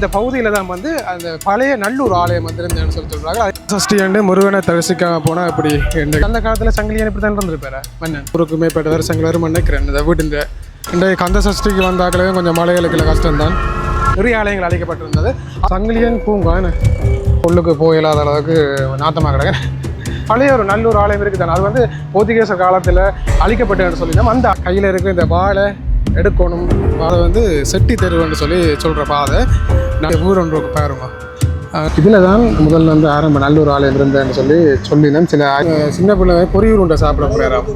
இந்த பகுதியில் தான் வந்து அந்த பழைய நல்லூர் ஆலயம் வந்து இருந்தேன்னு சொல்லி சொல்கிறாங்க சஷ்டி ஆண்டு முருகனை தரிசிக்காம போனால் இந்த அந்த காலத்தில் சங்கிலியன் இப்படி தான் இருந்திருப்பாரு மன்னன். ஊருக்கு மேற்பட்ட வருஷங்கள் வரும் நினைக்கிறேன் இந்த வீட்டு இந்த இன்றைய கந்த சஷ்டிக்கு வந்தாக்களே கொஞ்சம் மலைகளுக்குள்ள கஷ்டம்தான். நிறைய ஆலயங்கள் அழைக்கப்பட்டிருந்தது. சங்கிலியன் பூங்கா உள்ளுக்கு போயில்லாத அளவுக்கு நாத்தமாக கிடக்கு பழைய ஒரு நல்லூர் ஆலயம் இருக்குது தானே அது வந்து போர்த்துகேசர் காலத்தில் அழிக்கப்பட்டதுன்னு சொல்லினோம் அந்த கையில் இருக்கிற இந்த வாழை எடுக்கணும். அதை வந்து செட்டி தெருவுன்னு சொல்லி சொல்கிற பாதை. நான் ஊர் ஒன்று பாருங்க. இதில் தான் முதல்ல வந்து ஆரம்ப நல்லூர் ஆலயம் இருந்தேன்னு சொல்லி சொல்லினேன். சில சின்ன பிள்ளை பொரியூர் உண்டை சாப்பிட போகிறாராம்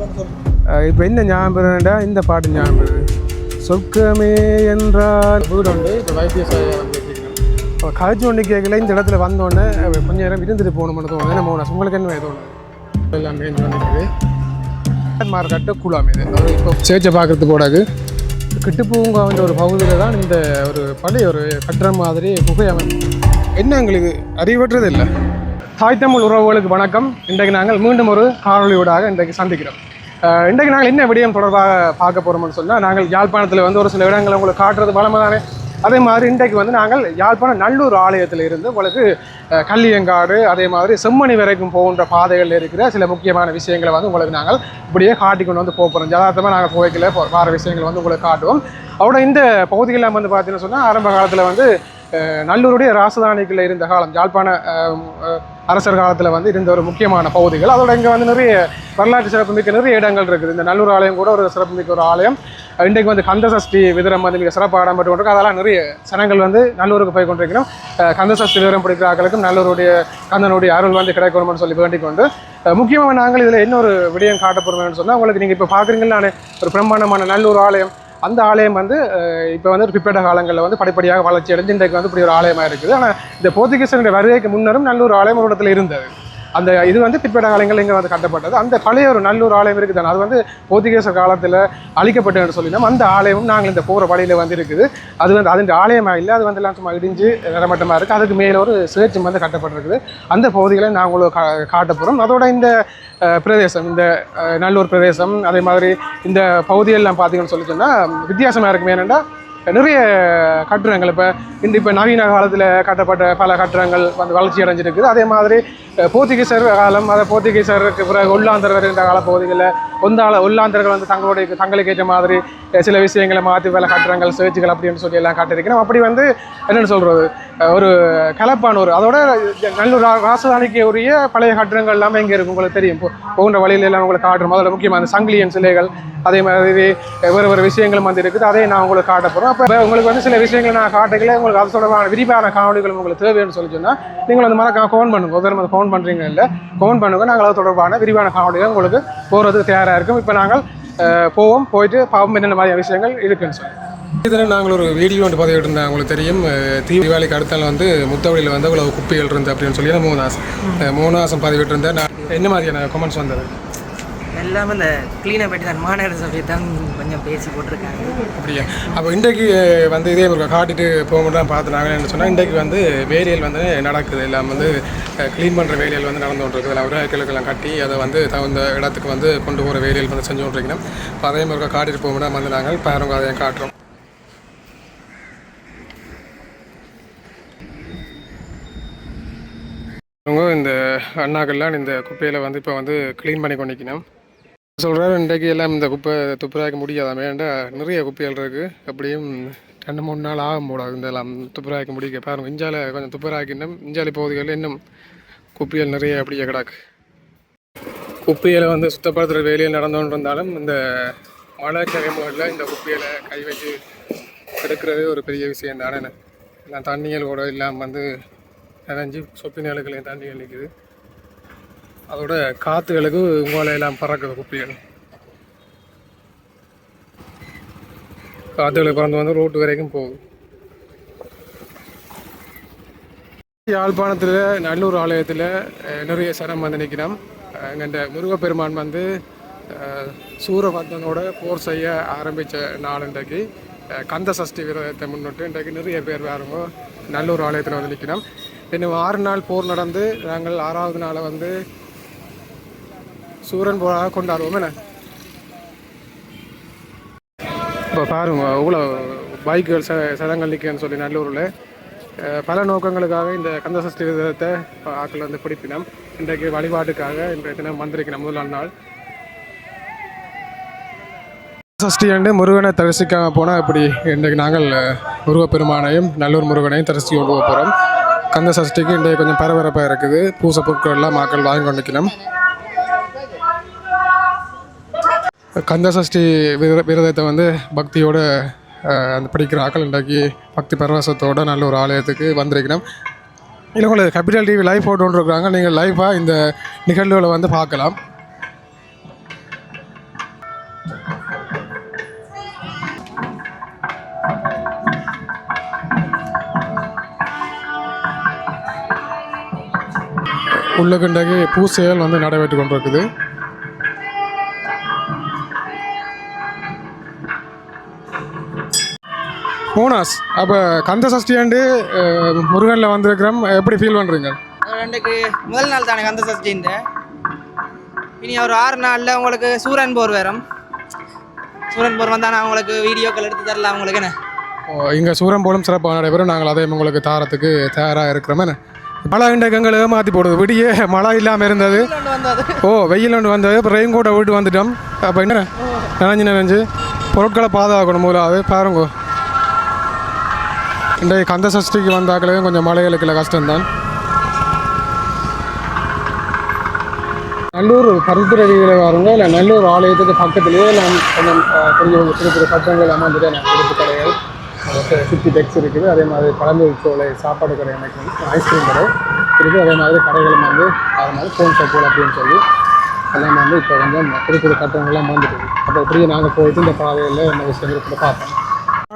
இப்போ என்ன ஞாபகம்டா இந்த பாட்டு ஞாபகம் சொர்க்கமே என்றால் வீடு உண்டு. இப்போ வைத்தியசாலை வந்து இப்போ காய்ச்சி ஒன்று கேட்கல. இந்த இடத்துல வந்தோடனே கொஞ்ச நேரம் இருந்துட்டு போகணும்னு தோணுது. என்ன போனோம் உங்களுக்கு என்ன தோணுது? எல்லாம் மேஞ்சு வந்துருக்குது மார்க்கெட்டு கூலாம் இது. அது இப்போ சேர்ச்சை பார்க்கறதுக்கு கூடாது கிட்டுப்பூங்காவின் ஒரு பகுதியில் தான் இந்த ஒரு பழைய ஒரு கட்டுற மாதிரி குகை அமை என்ன எங்களுக்கு அறிவற்றது இல்லை தாய் தமிழ் உறவுகளுக்கு வணக்கம். இன்றைக்கு நாங்கள் மீண்டும் ஒரு காணொளியூடாக இன்றைக்கு சந்திக்கிறோம். இன்றைக்கு நாங்கள் என்ன விடயம் தொடர்பாக பார்க்க போகிறோம்னு சொன்னால் நாங்கள் யாழ்ப்பாணத்தில் வந்து ஒரு சில இடங்களை உங்களுக்கு காட்டுறது வளமை தானே அதே மாதிரி இன்றைக்கு வந்து நாங்கள் யாழ்ப்பாணம் நல்லூர் ஆலயத்தில் இருந்து உங்களுக்கு கல்லியங்காடு கள்ளியங்காடு அதே மாதிரி செம்மணி வரைக்கும் போகின்ற பாதைகளில் இருக்கிற சில முக்கியமான விஷயங்களை வந்து உங்களுக்கு நாங்கள் இப்படியே காட்டி கொண்டு வந்து போக போகிறோம். ஜதார்த்தமாக நாங்கள் போய்க்கல போகிற விஷயங்கள் விஷயங்களை வந்து உங்களுக்கு காட்டுவோம். அவட இந்த பகுதிகளில் வந்து பார்த்தீங்கன்னு சொன்னால் ஆரம்ப காலத்தில் வந்து நல்லூருடைய ராசதானிக்குள்ள இருந்த காலம் யாழ்ப்பாண அரசர் காலத்தில் வந்து இருந்த ஒரு முக்கியமான பகுதிகள். அதோட இங்கே வந்து நிறைய வரலாற்று சிறப்புமிக்க நிறைய இடங்கள் இருக்குது. இந்த நல்லூர் ஆலயம் கூட ஒரு சிறப்புமிக்க ஒரு ஆலயம். இன்றைக்கு வந்து கந்த சஷ்டி விதரம் வந்து மிக சிறப்பாக இடம்பெற்று கொண்டிருக்கும் அதெல்லாம் நிறைய சனங்கள் வந்து நல்லூருக்கு போய் கொண்டிருக்கிறோம் அஹ் கந்த சஷ்டி விவரம் பிடிக்கிற ஆக்களுக்கும் நல்லூருடைய கந்தனுடைய அருள் வந்து கிடைக்கணும்னு சொல்லி வேண்டிக் கொண்டு முக்கியமாக நாங்கள் இதில் இன்னொரு விடயம் காட்ட போகிறோம்னு சொன்னால் உங்களுக்கு நீங்கள் இப்போ பார்க்குறீங்களா ஒரு பிரம்மாண்டமான நல்லூர் ஆலயம் அந்த ஆலயம் வந்து இப்போ வந்து ஒரு காலங்களில் வந்து படிப்படியாக வளர்ச்சி அடைஞ்சு இன்றைக்கு வந்து இப்படி ஒரு ஆலயமாக இருக்குது. ஆனால் இந்த போர்த்துகீசனுடைய வருகைக்கு முன்னரும் நல்லூர் ஆலயம் ஒரு இடத்துல இருந்தது. அந்த இது வந்து பிற்பட காலங்கள் இங்கே வந்து கட்டப்பட்டது. அந்த பழைய ஒரு நல்லூர் ஆலயம் இருக்குது தானே அது வந்து போர்த்துகீசர் காலத்தில் அழிக்கப்பட்டதுன்னு சொல்லினோம். அந்த ஆலயமும் நாங்கள் இந்த போகிற வழியில் வந்து இருக்குது. அது வந்து அதன் ஆலயமாக இல்லை அது வந்து எல்லாம் சும்மா இடிஞ்சு நிறமட்டமாக இருக்குது அதுக்கு மேலே ஒரு சேர்ச்சும் வந்து கட்டப்பட்டிருக்குது. அந்த பகுதிகளை நாங்கள் உங்களுக்கு கா காட்ட போகிறோம் அதோட இந்த பிரதேசம் இந்த நல்லூர் பிரதேசம் அதே மாதிரி இந்த பகுதியெல்லாம் பார்த்தீங்கன்னு சொல்லி சொன்னால் வித்தியாசமாக இருக்கும் ஏனென்னா நிறைய கட்டிடங்கள் இப்போ இந்த இப்போ நவீன காலத்தில் கட்டப்பட்ட பல கட்டிடங்கள் வந்து வளர்ச்சி அடைஞ்சிருக்குது. அதே மாதிரி போர்த்துகீசர் காலம் அதை போர்த்துகீசருக்கு பிறகு உள்ளாந்தர் வருகின்ற காலப்பகுதிகளில் ஒந்தாள உள்ளாந்தர்கள் வந்து தங்களுடைய தங்களுக்கு ஏற்ற மாதிரி சில விஷயங்களை மாற்றி வேலை காட்டுறாங்க சேர்ச்சுகள் அப்படின்னு சொல்லி எல்லாம் காட்டியிருக்கிறோம் அப்படி வந்து என்னென்னு சொல்கிறது ஒரு கலப்பானூர் அதோட நல்லூர் ராசதானிக்கு உரிய பழைய கட்டிடங்கள் எல்லாமே இங்கே இருக்கும் உங்களுக்கு தெரியும். போகின்ற வழியில எல்லாம் உங்களுக்கு காட்டுறோம். அதோட முக்கியமாக அந்த சங்கிலியன் சிலைகள் அதே மாதிரி வேறு வேறு விஷயங்களும் வந்து இருக்குது. அதை நான் உங்களுக்கு காட்ட போகிறோம் அப்போ உங்களுக்கு வந்து சில விஷயங்களை நான் காட்டக்கல உங்களுக்கு அது தொடர்பான விரிவான காணொலிகள் உங்களுக்கு தேவைன்னு சொல்லி சொன்னால் நீங்கள் வந்து மறக்காம ஃபோன் பண்ணுங்க. ஒரு ஃபோன் பண்ணுறீங்க இல்லை ஃபோன் பண்ணுங்க. நாங்கள் அது தொடர்பான விரிவான காணொலிகள் உங்களுக்கு போகிறதுக்கு தயாராக இருக்கும் இப்போ நாங்கள் அஹ், போவோம் போயிட்டு பாவம் என்னென்ன மாதிரியான விஷயங்கள் இருக்குன்னு சொல்லி. இதில் நாங்கள் ஒரு வீடியோ ஒன்று பதிவிட்டு இருந்தோம் உங்களுக்கு தெரியும் தீபாவளிக்கு அடுத்த நாள் வந்து முத்தவழியில் வந்து இவ்வளவு குப்பைகள் இருந்து அப்படின்னு சொல்லி மூணு மூணாசம் மூணு மூணாசம் பதிவிட்டு இருந்தேன் நான் என்ன மாதிரியான கமெண்ட்ஸ் வந்தது? எல்லாமே இந்த க்ளீனை பற்றி தான் மாநகர சபையை தான் கொஞ்சம் பேசி போட்டிருக்காங்க. அப்படியா? அப்போ இன்றைக்கு வந்து இதே ஒரு காட்டிட்டு போகும்போது தான் பார்த்து என்ன சொன்னால் இன்றைக்கு வந்து வேலைகள் வந்து நடக்குது. எல்லாம் வந்து க்ளீன் பண்ணுற வேலைகள் வந்து நடந்து கொண்டிருக்குது. எல்லாம் கிழக்கெல்லாம் கட்டி அதை வந்து தகுந்த இடத்துக்கு வந்து கொண்டு போகிற வேலைகள் வந்து செஞ்சு கொண்டிருக்கணும் இப்போ அதே மாதிரி காட்டிட்டு போகும்போது வந்து நாங்கள் பாருங்க அதையும் காட்டுறோம். அவங்க இந்த அண்ணாக்கள்லாம் இந்த குப்பையில் வந்து இப்போ வந்து க்ளீன் பண்ணி கொண்டிக்கணும் சொல்கிறார் இன்றைக்கு எல்லாம் இந்த குப்பை துப்புராய்க்க முடியாதாமே ஏன்டா நிறைய குப்பைகள் இருக்குது அப்படியும் ரெண்டு மூணு நாள் ஆகும் போல இந்த எல்லாம் துப்புராய்க்க முடிக்க. பாருங்க இஞ்சால கொஞ்சம் துப்புராக்கினும் இஞ்சாலி பகுதிகளில் இன்னும் குப்பைகள் நிறைய அப்படியே கிடக்கு. குப்பையில் வந்து சுத்தப்படுத்துகிற வேலையில் நடந்துகிட்டு இருந்தாலும் இந்த மழை கிழமைகளில் இந்த குப்பையில் கை வச்சு எடுக்கிறதே ஒரு பெரிய விஷயம் தானே. எல்லாம் தண்ணிகள் கூட இல்லாமல் வந்து நிறைஞ்சி சொப்பி நிலங்களையும் தண்ணிகள் நிற்குது அதோட காற்றுகளுக்கு எல்லாம் பறக்குது குப்பைகள். காற்றுகளை பறந்து வந்து ரோட்டு வரைக்கும் போகுது. யாழ்ப்பாணத்தில் நல்லூர் ஆலயத்தில் நிறைய சரம் வந்து நிற்கிறோம் எங்கள் முருகப்பெருமான் வந்து சூரபத்தனோட சூரபத்மனோட போர் செய்ய ஆரம்பித்த நாள் இன்றைக்கு. கந்த சஷ்டி விரதத்தை முன்னிட்டு இன்றைக்கு நிறைய பேர் வேறுங்க நல்லூர் ஆலயத்தில் வந்து நிற்கிறோம் இன்னும் ஆறு நாள் போர் நடந்து நாங்கள் ஆறாவது நாளை வந்து சூரன் போராக கொண்டாடுவோம் என்ன? இப்போ பாருங்க இவ்வளோ பைக்குகள் ச சதங்கள் நிற்கன்னு சொல்லி நல்லூரில். பல நோக்கங்களுக்காக இந்த கந்த சஷ்டி ஆக்கள் வந்து பிடிப்பினம். இன்றைக்கு வழிபாட்டுக்காக இன்றைய தினம் வந்திருக்கிறோம் முதலாம் நாள். சஷ்டி அண்டு முருகனை தரிசிக்காமல் போனால் இப்படி இன்றைக்கு நாங்கள் முருகப்பெருமானையும் நல்லூர் முருகனையும் தரிசி கொண்டு போகிறோம் கந்த சஷ்டிக்கு இன்றைக்கு கொஞ்சம் பரபரப்பாக இருக்குது. பூசை பொருட்கள் எல்லாம் மக்கள் வாங்கி கொண்டிருக்கணும் கந்த சஷ்டி விர விரதத்தை வந்து பக்தியோட அந்த படிக்கிற ஆக்கள் உண்டாக்கி பக்தி பரவசத்தோடு நல்ல ஒரு ஆலயத்துக்கு வந்திருக்கிறோம். இல்லை உங்களுக்கு கேபிட்டல் டிவி லைவ் போட்டுருக்காங்க நீங்கள் லைவாக இந்த நிகழ்வுகளை வந்து பார்க்கலாம். உள்ளுக்குண்டாகி பூசைகள் வந்து நடைபெற்று கொண்டிருக்குது. மோனாஸ் அப்போ கந்த சஷ்டியாண்டு அஹ், முருகனில் வந்திருக்கிறோம். எப்படி ஃபீல் பண்ணுறீங்க ரெண்டுக்கு முதல் நாள் தானே கந்த சஷ்டி இந்த இனி ஒரு ஆறு நாளில் உங்களுக்கு சூரன் போர் வரும். சூரன் போர் வந்தால் நான் உங்களுக்கு வீடியோக்கள் எடுத்து தரலாம் உங்களுக்கு என்ன? இங்கே சூரம் போலும் சிறப்பாக நடைபெறும். நாங்கள் அதே உங்களுக்கு தாரத்துக்கு தயாராக இருக்கிறோமே மழை இன்றைக்கு எங்களை ஏமாற்றி போடுது. விடிய மழை இல்லாமல் இருந்தது. ஓ வெயில் ஒன்று வந்தது. இப்போ ரெயின் கோட்டை விட்டு வந்துட்டோம். அப்போ என்ன? நனைஞ்சு நனைஞ்சு. பொருட்களை பாதுகாக்கணும் முதலாவது. பாருங்க. இன்றைக்கு கந்த சஷ்டிக்கு வந்தாக்களே கொஞ்சம் மழைகளுக்குள்ள கஷ்டம்தான். நல்லூர் கருத்துறவிகளை வாருங்க இல்லை நல்லூர் ஆலயத்துக்கு பக்கத்துலேயே நான் கொஞ்சம் கொஞ்சம் கொஞ்சம் சிறு சிறு பெரிய சட்டங்கள் அமர்ந்துட்டு நான் கொடுப்பு கடைகள் சுற்றி டெக்ஸ் இருக்குது. அதே மாதிரி பழம்பு சோலை சாப்பாடு கடை எனக்கு ஐஸ்கிரீம் கடை இருக்குது. அதே மாதிரி கடைகளும் வந்து அது மாதிரி ஃபோன் ஷாப்புகள் அப்படின்னு சொல்லி எல்லாம் வந்து இப்போ கொஞ்சம் புது புது கட்டணங்கள்லாம் வந்துட்டு அப்போ இப்படியே நாங்கள் போயிட்டு இந்த பாதையில் என்ன விஷயங்கள் கூட பார்ப்போம்.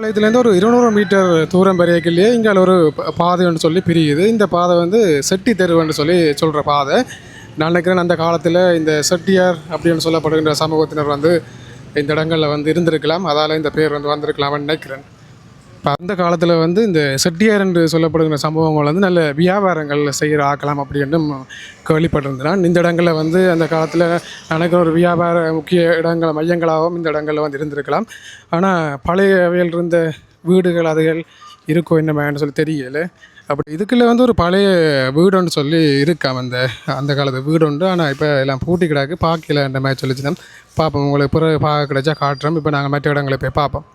ஆலயத்துலேருந்து ஒரு இருநூறு மீட்டர் தூரம் பெரியக்கிலேயே இங்கே ஒரு ப- பாதைன்னு சொல்லி பிரியுது. இந்த பாதை வந்து செட்டி தெருவுன்னு சொல்லி சொல்கிற பாதை. நான் நினைக்கிறேன் அந்த காலத்தில் இந்த செட்டியார் அப்படின்னு சொல்லப்படுகின்ற சமூகத்தினர் வந்து இந்த இடங்களில் வந்து இருந்திருக்கலாம். அதால் இந்த பேர் வந்து வந்திருக்கலாம்னு நினைக்கிறேன். இப்போ அந்த காலத்தில் வந்து இந்த செட்டியார் என்று சொல்லப்படுகிற சம்பவங்கள் வந்து நல்ல வியாபாரங்கள் செய்கிற ஆக்கலாம் அப்படின்னு கேள்விப்பட்டிருந்தான். இந்த இடங்களில் வந்து அந்த காலத்தில் நடக்கிற ஒரு வியாபார முக்கிய இடங்கள் மையங்களாகவும் இந்த இடங்களில் வந்து இருந்திருக்கலாம். ஆனால் பழையவையில் இருந்த வீடுகள் அதுகள் இருக்கோ என்னமான்னு சொல்லி தெரியலை. அப்படி இதுக்குள்ளே வந்து ஒரு பழைய வீடுன்னு சொல்லி இருக்காம் அந்த அந்த காலத்து வீடு உண்டு. ஆனால் இப்போ எல்லாம் பூட்டி கிடாக்கு. பார்க்கல அந்த மாதிரி சொல்லிச்சுனா பார்ப்போம் உங்களுக்கு பிறகு பார்க்க கிடைச்சா காட்டுறோம். இப்போ நாங்கள் மற்ற இடங்களை போய் பார்ப்போம்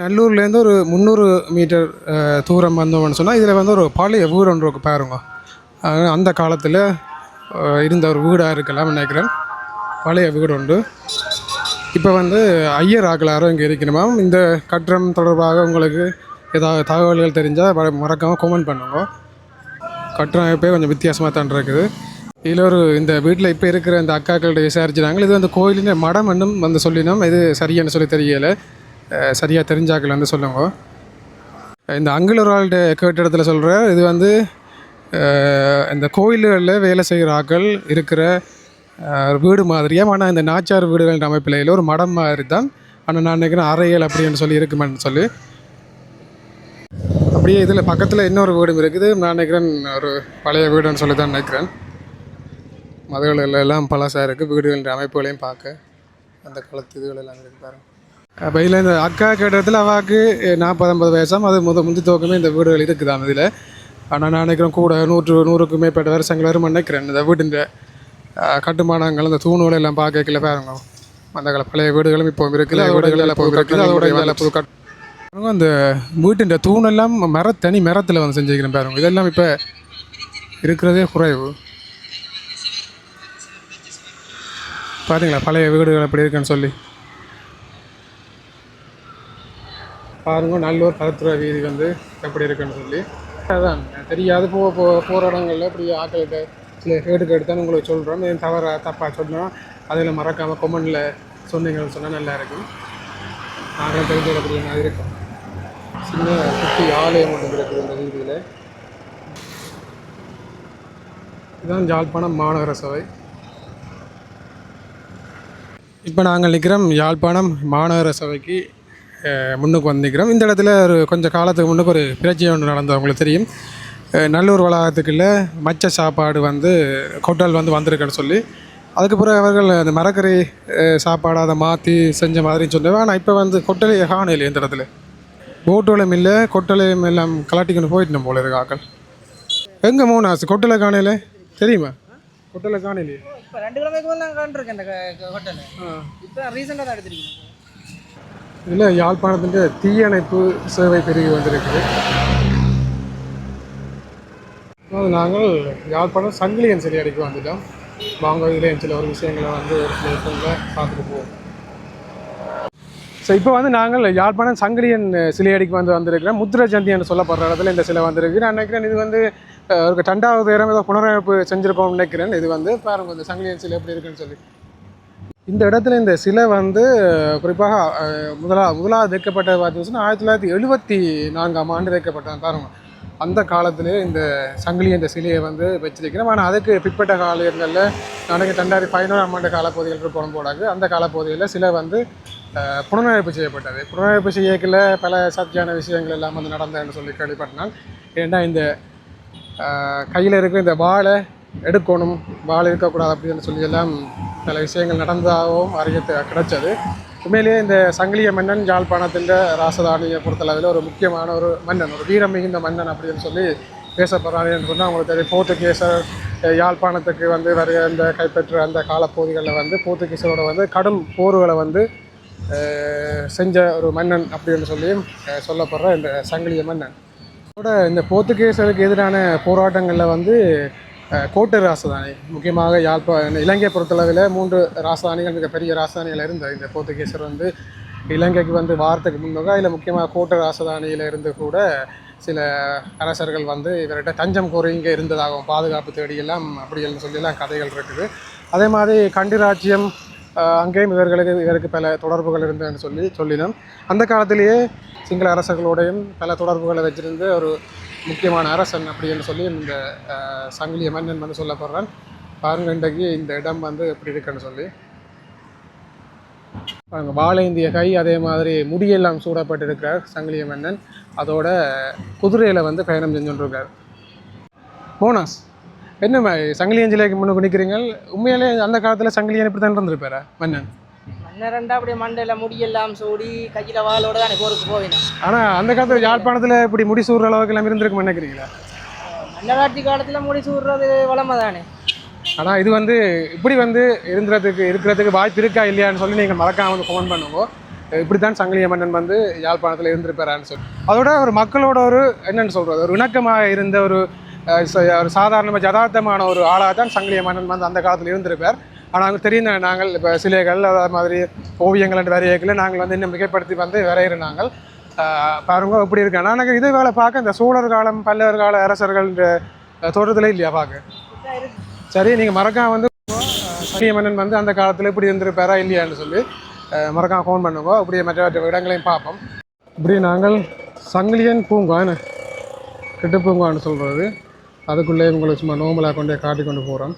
நல்லூர்லேருந்து ஒரு முந்நூறு மீட்டர் தூரம் வந்தோம்னு சொன்னால் இதில் வந்து ஒரு பழைய வீடு ஒன்று இருக்கு பாருங்க. அந்த காலத்தில் இருந்த ஒரு வீடாக இருக்கலாம் நினைக்கிறேன். பழைய வீடு உண்டு. இப்போ வந்து ஐயர் ஆக்கலாரும் இங்கே இருக்கணுமா இந்த கட்டடம் தொடர்பாக உங்களுக்கு ஏதாவது தகவல்கள் தெரிஞ்சால் மறக்காமல் கமெண்ட் பண்ணுங்க. கட்டணம் இப்போ கொஞ்சம் வித்தியாசமாக தான் இருக்குது. இதில் ஒரு இந்த வீட்டில் இப்போ இருக்கிற இந்த அக்காக்கள்கிட்ட விசாரிச்சுனாங்க இது வந்து கோயிலின் மடம் என்னும் வந்து சொல்லினோம். இது சரியானு சொல்லி தெரியலை. சரியாக தெரிஞ்சாக்கள் வந்து சொல்லுங்க. இந்த அங்கிள் ஒரு கேட்ட இடத்துல சொல்கிற இது வந்து இந்த கோயில்களில் வேலை செய்கிற ஆக்கள் இருக்கிற வீடு மாதிரியாக ஆனால் இந்த நாச்சார் வீடுகள் அமைப்பில் ஒரு மடம் மாதிரி தான் ஆனால் நான் நினைக்கிறேன் அறைகள் அப்படின்னு சொல்லி இருக்குமென்னு சொல்லி. அப்படியே இதில் பக்கத்தில் இன்னொரு வீடும் இருக்குது. நான் நினைக்கிறேன் ஒரு பழைய வீடுன்னு சொல்லி தான் நினைக்கிறேன். மதுகள் எல்லாம் பழசாக இருக்குது வீடுகளின் அமைப்புகளையும் பார்க்க. அந்த காலத்து இதுகள் எல்லாம் இருக்குது அப்போ இதில் இந்த அக்கா கேட்டதில் அவாக்கு நாற்பது ஐம்பது வயசாம் அது முத முந்தி துவக்கமே இந்த வீடுகள் இருக்குதாம் இதில்? ஆனால் நான் நினைக்கிறேன் கூட நூற்று நூறுக்கும் மேற்பட்ட வருஷங்கள் வரும் நினைக்கிறேன். இந்த வீட்டின் கட்டுமானங்கள் இந்த தூணுகள் எல்லாம் பார்க்கல பாருங்க. அந்த கால பழைய வீடுகளும் இப்போ இருக்குது வீடுகள் எல்லாம் இப்போ இருக்குது அதோட இதெல்லாம் புது கட் பாருங்க, அந்த வீட்டின் தூணெல்லாம் மர தனி மரத்தில் வந்து செஞ்சுக்கிறேன் பாருங்க. இதெல்லாம் இப்போ இருக்கிறதே குறைவு. பாத்தீங்களா பழைய வீடுகள் எப்படி இருக்குன்னு சொல்லி. பாருங்க நல்லூர் கருத்துறை வீதி வந்து எப்படி இருக்குன்னு சொல்லி. அதான் தெரியாது போ போ போகிற இடங்களில் இப்படி ஆட்களுக்கு சில கேட்டு எடுத்தான்னு உங்களுக்கு சொல்கிறோம் இது தவற தப்பாக சொன்னால் அதில் மறக்காமல் கொமெண்டில் சொன்னீங்கன்னு சொன்னால் நல்லா இருக்கும். நாங்களும் தெரிஞ்சுக்கக்கூடிய மாதிரி இருக்கும். சின்ன குட்டி ஆலயம் ஒன்று இருக்குது இந்த வீதியில். இதுதான் யாழ்ப்பாணம் மாநகர சபை. இப்போ நாங்கள் நிற்கிறோம் யாழ்ப்பாணம் மாநகர சபைக்கு முன்னுக்கு வந்து நிற்கிறோம் இந்த இடத்துல ஒரு கொஞ்சம் காலத்துக்கு முன்னுக்கு ஒரு பிரச்சனை ஒன்று நடந்தது உங்களுக்கு தெரியும். நல்லூர் வளாகத்துக்குள்ள மச்ச சாப்பாடு வந்து கொட்டல் வந்து வந்திருக்குன்னு சொல்லி அதுக்கு பிறகு அவர்கள் அந்த மரக்கறி சாப்பாடை அதை மாற்றி செஞ்ச மாதிரி சொன்னாங்க ஆனால் இப்போ வந்து கொட்டலை காணல இந்த இடத்துல. போட்டோலையும் இல்லை கொட்டலையும் எல்லாம் கலாட்டிக்கொண்டு போயிட்டோம் போல இருக்கு ஆக்கள். எங்கே மூணாசு கொட்டலை காணையில தெரியுமா? கொட்டலை காணையிலே இப்போ ரெண்டு கிழமைக்கு வந்து நான் கண்டிருக்கேன் இந்த ஹோட்டலில் இப்போ ரீசெண்டாக தான் எடுத்திருக்கீங்க இதில் யாழ்ப்பாணத்தின் தீயணைப்பு சேவை பிரிவு வந்திருக்குது. அதாவது நாங்கள் யாழ்ப்பாணம் சங்கிலியன் சிலை அடிக்க வந்துட்டோம். வாங்க இதில் சில ஒரு விஷயங்களை வந்து ஒரு சில விஷயங்களை பார்த்துட்டு போவோம். ஸோ இப்போ வந்து நாங்கள் யாழ்ப்பாணம் சங்கிலியன் சிலை அடிக்க வந்து வந்திருக்கிறோம். முத்திர ஜந்தி என்று சொல்லப்படுற இடத்துல இந்த சிலை வந்திருக்கு. நான் நினைக்கிறேன் இது வந்து ஒரு ரெண்டாவது இடம் ஏதோ புனரமைப்பு செஞ்சுருக்கோம்னு நினைக்கிறேன். இது வந்து பாருங்கள் இந்த சங்கிலியன் சிலை எப்படி இருக்குன்னு சொல்லி. இந்த இடத்துல இந்த சிலை வந்து குறிப்பாக முதலா முதலாவது வைக்கப்பட்டது பார்த்தீங்கன்னா ஆயிரத்தி தொள்ளாயிரத்தி எழுபத்தி நான்காம் ஆண்டு வைக்கப்பட்டது பாருங்க. அந்த காலத்திலே இந்த சங்கிலி என்ற சிலையை வந்து வச்சிருக்கிறோம். ஆனால் அதுக்கு பிற்பட்ட காலங்களில் நடக்க ரெண்டாயிரத்தி பதினோராம் ஆண்டு காலப்பகுதிகள் போன போடாது. அந்த காலப்பகுதியில் சிலை வந்து புனரமைப்பு செய்யப்பட்டது. புனரமைப்பு செய்யக்கில் பல சாத்தியான விஷயங்கள் எல்லாம் வந்து நடந்ததுன்னு சொல்லி கேள்விப்பட்டனால் ஏன்னா இந்த கையில் இருக்கிற இந்த வாழை எடுக்கணும் வாழை இருக்கக்கூடாது அப்படின்னு சொல்லி எல்லாம் பல விஷயங்கள் நடந்ததாகவும் அறிய கிடைச்சது. உண்மையிலேயே இந்த சங்கிலிய மன்னன் யாழ்ப்பாணத்தின் ராசதானியை பொறுத்தளவில் ஒரு முக்கியமான ஒரு மன்னன் ஒரு வீரம் மிகுந்த மன்னன் அப்படின்னு சொல்லி பேசப்படுறாரு என்று சொன்னால் அவங்களுக்கு தெரியும். போர்த்துகீசர் யாழ்ப்பாணத்துக்கு வந்து வருகிற அந்த கைப்பற்ற அந்த காலப்பகுதிகளில் வந்து போர்த்துகீசரோட வந்து கடும் போர்களை வந்து செஞ்ச ஒரு மன்னன் அப்படின்னு சொல்லி சொல்லப்படுற இந்த சங்கிலிய மன்னன். கூட இந்த போர்த்துகீசருக்கு எதிரான போராட்டங்களில் வந்து கோட்டை ராசதானி. முக்கியமாக யாழ்ப்பா இலங்கை பொறுத்தளவில் மூன்று ராசதானிகள் மிகப்பெரிய ராசதானியில் ராசதானிகள் இருந்தது இந்த போர்த்துகீசர் வந்து இலங்கைக்கு வந்து வாரத்துக்கு முன்பாக இல்லை முக்கியமாக கோட்டை ராசதானியில் இருந்து கூட சில அரசர்கள் வந்து இவர்கிட்ட தஞ்சம் கோரி இங்கே இருந்ததாகவும் பாதுகாப்பு தேடியெல்லாம் அப்படின்னு சொல்லியெல்லாம் கதைகள் இருக்குது. அதே மாதிரி கண்டி ராஜ்யம் அங்கேயும் இவர்களுக்கு இவருக்கு பல தொடர்புகள் இருந்ததுன்னு சொல்லி சொல்லினோம். அந்த காலத்திலேயே சிங்கள அரசர்களோடையும் பல தொடர்புகளை வச்சுருந்து ஒரு முக்கியமான அரசன் அப்படின்னு சொல்லி இந்த சங்கிலிய மன்னன் வந்து சொல்லப்படுறான். பாருங்க இன்றைக்கு இந்த இடம் வந்து எப்படி இருக்குன்னு சொல்லி. பாருங்க வாழேந்திய கை அதே மாதிரி முடியெல்லாம் சூடப்பட்டு இருக்கிறார் சங்கிலிய மன்னன். அதோட குதிரையில் வந்து பயணம் செஞ்சுட்டுருக்கார். மோனாஸ் என்ன மாதிரி சங்கிலியன் சிலைக்கு முன்னுக்கு நிற்கிறீங்க உண்மையிலே அந்த காலத்தில் சங்கிலியன் இப்படி தான் இருந்திருப்பாரா மன்னன்? மன்னரண்டா அப்படியே மண்டையில் முடியெல்லாம் சூடி கையில் வாளோட தான் போருக்கு போவினோம் ஆனால் அந்த காலத்தில் யாழ்ப்பாணத்தில் இப்படி முடி சூடுற அளவுக்கு எல்லாம் இருந்திருக்கும் நினைக்கிறீங்களா? மன்னராட்சி காலத்தில் முடி சூடுறது வளமை தானே ஆனால் இது வந்து இப்படி வந்து இருந்துறதுக்கு இருக்கிறதுக்கு வாய்ப்பு இருக்கா இல்லையான்னு சொல்லி நீங்கள் மறக்காம வந்து ஃபோன் பண்ணுங்க. இப்படி தான் சங்கிலிய மன்னன் வந்து யாழ்ப்பாணத்தில் இருந்திருப்பாரான்னு சொல்லி. அதோட ஒரு மக்களோட ஒரு என்னன்னு சொல்கிறது ஒரு இணக்கமாக இருந்த ஒரு ஒரு சாதாரண யதார்த்தமான ஒரு ஆளாக தான் சங்கிலிய மன்னன் வந்து அந்த காலத்தில் இருந்திருப்பார். ஆனால் அவங்க தெரியும் நாங்கள் இப்போ சிலைகள் அதே மாதிரி ஓவியங்கள் என்று வரையக்கில் நாங்கள் வந்து இன்னும் மிகப்படுத்தி வந்து வரைகிற நாங்கள் பாருங்க எப்படி இருக்கு. ஆனால் எனக்கு இதே வேலை பார்க்க இந்த சோழர் காலம் பல்லவர் கால அரசர்கள் தோற்றத்தில் இல்லையா பார்க்க? சரி நீங்கள் மறக்காம வந்து சனிய மன்னன் வந்து அந்த காலத்தில் இப்படி இருந்திருப்பாரா இல்லையான்னு சொல்லி மறக்காம ஃபோன் பண்ணுங்க. அப்படியே மற்ற இடங்களையும் பார்ப்போம். இப்படி நாங்கள் சங்கிலியன் பூங்கான்னு கிட்ட கெட்டு பூங்கான்னு சொல்கிறது அதுக்குள்ளே உங்களுக்கு சும்மா நோம்பலாக கொண்டே காட்டி கொண்டு போகிறோம்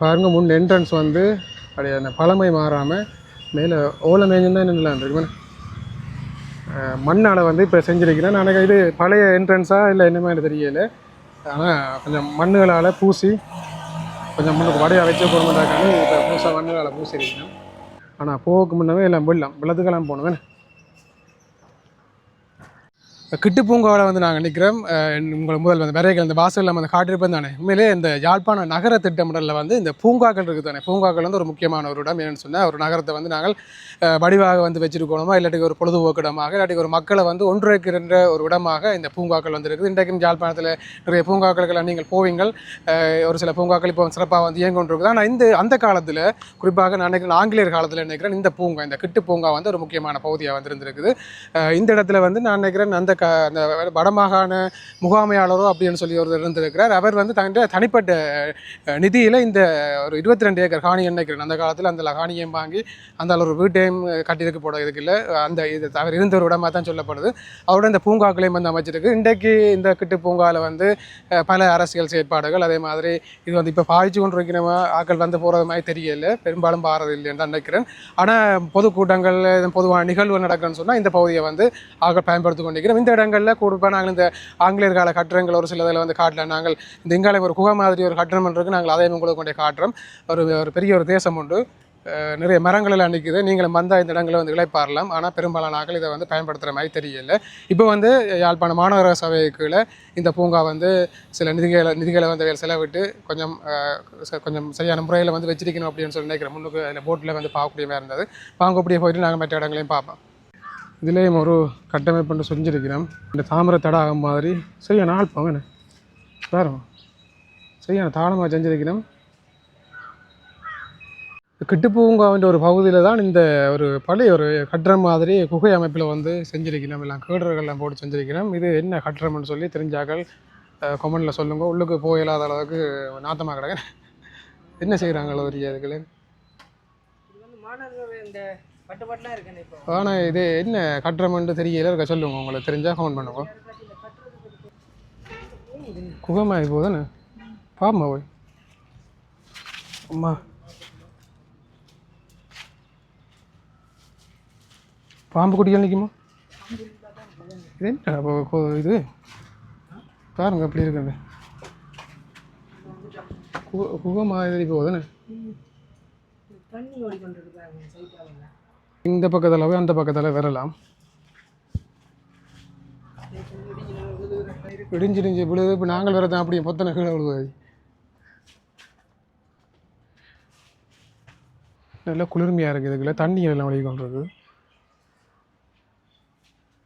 பாருங்கள் முன் என்ட்ரன்ஸ் வந்து அப்படியே அந்த பழமை மாறாமல் மேலே ஓலை மேஞ்சுன்னு தான் இருக்கு. மண்ணால் வந்து இப்போ செஞ்சுருக்கிறேன். நான் எனக்கு இது பழைய என்ட்ரன்ஸாக இல்லை என்ன மாதிரி தெரியல. ஆனால் கொஞ்சம் மண்ணுகளால் பூசி கொஞ்சம் முன்னுக்கு வடையாக வச்சு போகணுன்றாக்கானு இப்போ புதுசாக மண்ணுகளால் பூசிருக்கேன் ஆனால் போகக்கு முன்னவே எல்லாம் போயிடலாம். வெள்ளத்துக்கெல்லாம் போகணும். கிட்டு பூங்காவில் வந்து நாங்கள் நிற்கிறோம் உங்களை முதல் வந்து விரைகள் இந்த வாசலில் நம்ம காட்டிருப்போம் தானே. உண்மையிலே இந்த யாழ்ப்பாண நகர திட்டமிடலில் வந்து இந்த பூங்காக்கள் இருக்குது தானே. பூங்காக்கள் வந்து ஒரு முக்கியமான ஒரு இடம். ஏன்னு சொன்னால் ஒரு நகரத்தை வந்து நாங்கள் வடிவாக வந்து வச்சிருக்கணுமா இல்லாட்டி ஒரு பொழுதுபோக்கு இடமாக இல்லாட்டி ஒரு மக்களை வந்து ஒன்றிணைக்கின்ற ஒரு இடமாக இந்த பூங்காக்கள் வந்து இருக்குது. இன்றைக்கும் யாழ்ப்பாணத்தில் நிறைய பூங்காக்களுக்கெல்லாம் நீங்கள் போவீங்கள். ஒரு சில பூங்காக்கள் இப்போ சிறப்பாக வந்து இயங்கிக்கொண்டிருக்குது ஆனால் இந்த அந்த காலத்தில் குறிப்பாக நான் நினைக்கிறேன் ஆங்கிலேயர் காலத்தில் நினைக்கிறேன் இந்த பூங்கா இந்த கிட்டு பூங்கா வந்து ஒரு முக்கியமான பகுதியாக வந்து இருந்திருக்குது. இந்த இடத்துல வந்து நான் நினைக்கிறேன் அந்த க அந்த வடமாகாண முகாமையாளரோ அப்படின்னு சொல்லி ஒருத்தர் இருந்திருக்கிறார். அவர் வந்து தன்னுடைய தனிப்பட்ட நிதியில் இந்த ஒரு இருபத்தி ரெண்டு ஏக்கர் காணி நினைக்கிறேன் அந்த காலத்தில் அந்த காணியையும் வாங்கி அந்த ஒரு வீட்டையும் கட்டியிருக்கு போட இதுக்கு இல்லை. அந்த இது அவர் இருந்த ஒரு இடமாக தான் சொல்லப்படுது. அவரோட இந்த பூங்காக்களையும் வந்து அமைச்சிருக்கு. இன்றைக்கு இந்த கிட்டு பூங்காவில் வந்து பல அரசியல் செயற்பாடுகள். அதே மாதிரி இது வந்து இப்போ பாய்ச்சி கொண்டு இருக்கிற ஆட்கள் வந்து போகிறது மாதிரி தெரியல. பெரும்பாலும் பாரது இல்லைன்னு தான் நினைக்கிறேன். ஆனால் பொதுக்கூட்டங்கள் பொதுவான நிகழ்வு நடக்குன்னு சொன்னால் இந்த பகுதியை வந்து ஆக பயன்படுத்தி கொண்டிருக்கிறோம். இந்த இடங்களில் குறிப்பாக நாங்கள் இந்த ஆங்கிலேயர் கால கட்டிடங்கள் ஒரு சில இதில் வந்து காட்டலாம். நாங்கள் இந்த இங்காலம் ஒரு குகை மாதிரி ஒரு கட்டிடம் இருக்கு நாங்கள் அதையும் உங்களுக்கு கொண்டே காட்டுறோம். ஒரு ஒரு பெரிய ஒரு தேசம் உண்டு. நிறைய மரங்கள் எல்லாம் நீங்களும் வந்தால் இந்த இடங்களை வந்து இழைப்பாரலாம் ஆனால் பெரும்பாலான ஆட்கள் இதை வந்து பயன்படுத்துகிற மாதிரி தெரியல. இப்போ வந்து யாழ்ப்பாணம் மாநகர சபைக்குள்ள இந்த பூங்கா வந்து சில நிதிகளை நிதிகளை வந்து செலவிட்டு கொஞ்சம் கொஞ்சம் சரியான முறையில் வந்து வச்சிருக்கணும் அப்படின்னு சொல்லி நினைக்கிறேன். முன்னுக்கு அதில் போட்டில் வந்து பார்க்கக்கூடிய மாதிரி இருந்தது. பாங்க போயிட்டு நாங்கள் மற்ற இடங்களையும் பார்ப்போம். இதுலேயும் ஒரு கட்டமைப்பு செஞ்சுருக்கிறோம் இந்த தாமிர தடாகம் மாதிரி சரியான ஆள் என்ன? பாருங்க சரியான தாளமாக செஞ்சிருக்கிறோம் கிட்டுப்பூங்காவின் ஒரு பகுதியில் தான் இந்த ஒரு பழைய ஒரு கட்டடம் மாதிரி குகை அமைப்பில் வந்து செஞ்சிருக்கிறோம் எல்லாம் கேடர்கள்லாம் போட்டு செஞ்சிருக்கிறோம் இது என்ன கட்டடம்னு சொல்லி தெரிஞ்சாக்கள் கொமெண்டில் சொல்லுங்க. உள்ளுக்கு போயிடாத அளவுக்கு நாத்தமாக கிடக்கு என்ன செய்கிறாங்களோ ஒரு இந்த ஆனால் இது என்ன கட்டடம்னு தெரியல. இருக்க சொல்லுங்க. உங்களுக்கு தெரிஞ்சால் கமெண்ட் பண்ணுங்க. குகமா இப்போ தானே? பாப்பா போய். அம்மா. பாம்பு குட்டிகள் நிற்குமா இது என்ன இது? பாருங்க எப்படி இருக்குது கு குகமா இது இந்த பக்கத்தில் போய் அந்த பக்கத்தில் வரலாம். இடிஞ்சு இடிஞ்சு விழுது. இப்போ நாங்கள் வரதான் அப்படியே பொத்தனை கீழே விழுவது. நல்லா குளிர்மையாக இருக்குது இதுக்குள்ள. தண்ணி எல்லாம் வழி கொண்டிருக்கு